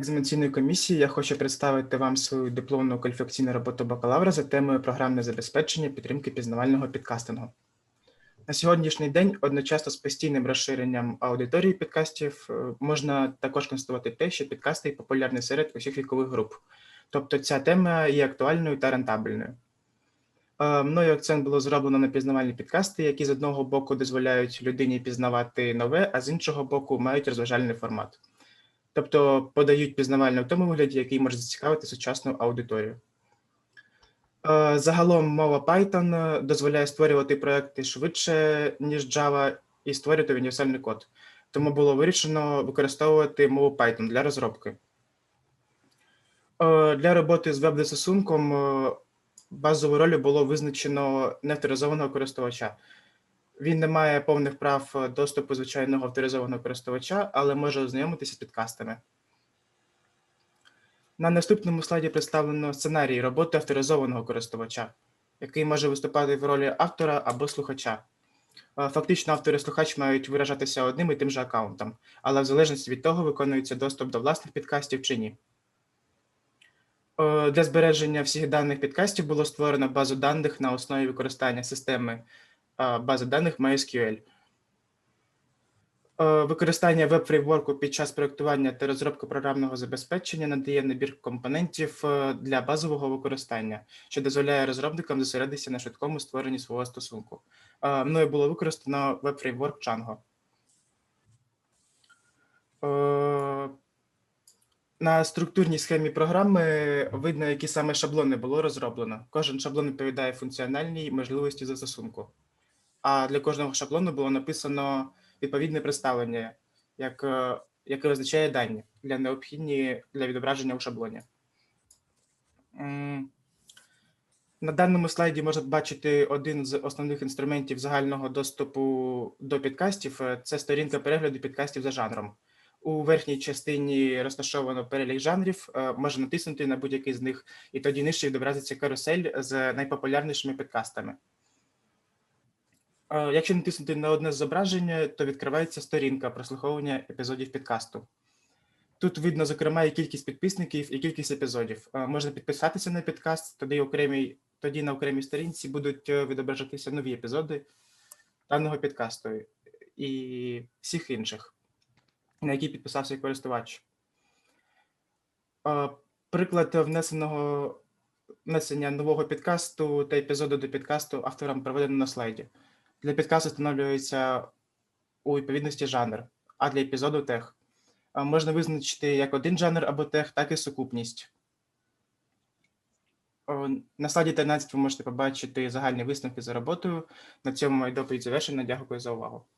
екзаменаційної комісії я хочу представити вам свою дипломну кваліфікаційну роботу бакалавра за темою програмне забезпечення підтримки пізнавального підкастингу. На сьогоднішній день одночасно з постійним розширенням аудиторії підкастів е, можна також констатувати те, що підкасти популярні серед усіх вікових груп. Тобто ця тема є актуальною та рентабельною. Е, Мною акцент було зроблено на пізнавальні підкасти, які з одного боку дозволяють людині пізнавати нове, а з іншого боку мають розважальний формат. Тобто подають пізнавальне в тому вигляді, який може зацікавити сучасну аудиторію. Е, Загалом мова Python дозволяє створювати проекти швидше, ніж Java, і створювати універсальний код. Тому було вирішено використовувати мову Python для розробки. Е, Для роботи з веб-застосунком е, базовою роль було визначено неавторизованого користувача. Він не має повних прав е, доступу звичайного авторизованого користувача, але може ознайомитися з підкастами. На наступному слайді представлено сценарій роботи авторизованого користувача, який може виступати в ролі автора або слухача. Е, Фактично, автор і слухач мають виражатися одним і тим же аккаунтом, але в залежності від того, виконується доступ до власних підкастів чи ні. Е, Для збереження всіх даних підкастів було створено базу даних на основі використання системи бази даних MySQL. Е, Використання веб-фреймворку під час проєктування та розробки програмного забезпечення надає набір компонентів е, для базового використання, що дозволяє розробникам зосередитися на швидкому створенні свого стосунку. Е, Мною було використано веб-фреймворк Django. На структурній схемі програми видно, які саме шаблони було розроблено. Кожен шаблон відповідає функціональній можливості застосунку. А для кожного шаблону було написано відповідне представлення, як, е, яке визначає дані для необхідні для відображення у шаблоні. На даному слайді можна бачити один з основних інструментів загального доступу до підкастів. Е, Це сторінка перегляду підкастів за жанром. У верхній частині розташовано перелік жанрів, е, можна натиснути на будь-який з них, і тоді нижче відобразиться карусель з найпопулярнішими підкастами. Якщо натиснути на одне зображення, то відкривається сторінка прослуховування епізодів підкасту. Тут видно, зокрема, і кількість підписників, і кількість епізодів. Можна підписатися на підкаст, тоді, окремій, тоді на окремій сторінці будуть е, відображатися нові епізоди даного підкасту і всіх інших, на які підписався користувач. Приклад внесеного внесення нового підкасту та епізоду до підкасту авторам проведено на слайді. Для підкасту встановлюється у відповідності жанр, а для епізоду тех. Можна визначити як один жанр або тех, так і сукупність. На слайді 13 ви можете побачити загальні висновки за роботою. На цьому моя доповідь завершена. Дякую за увагу.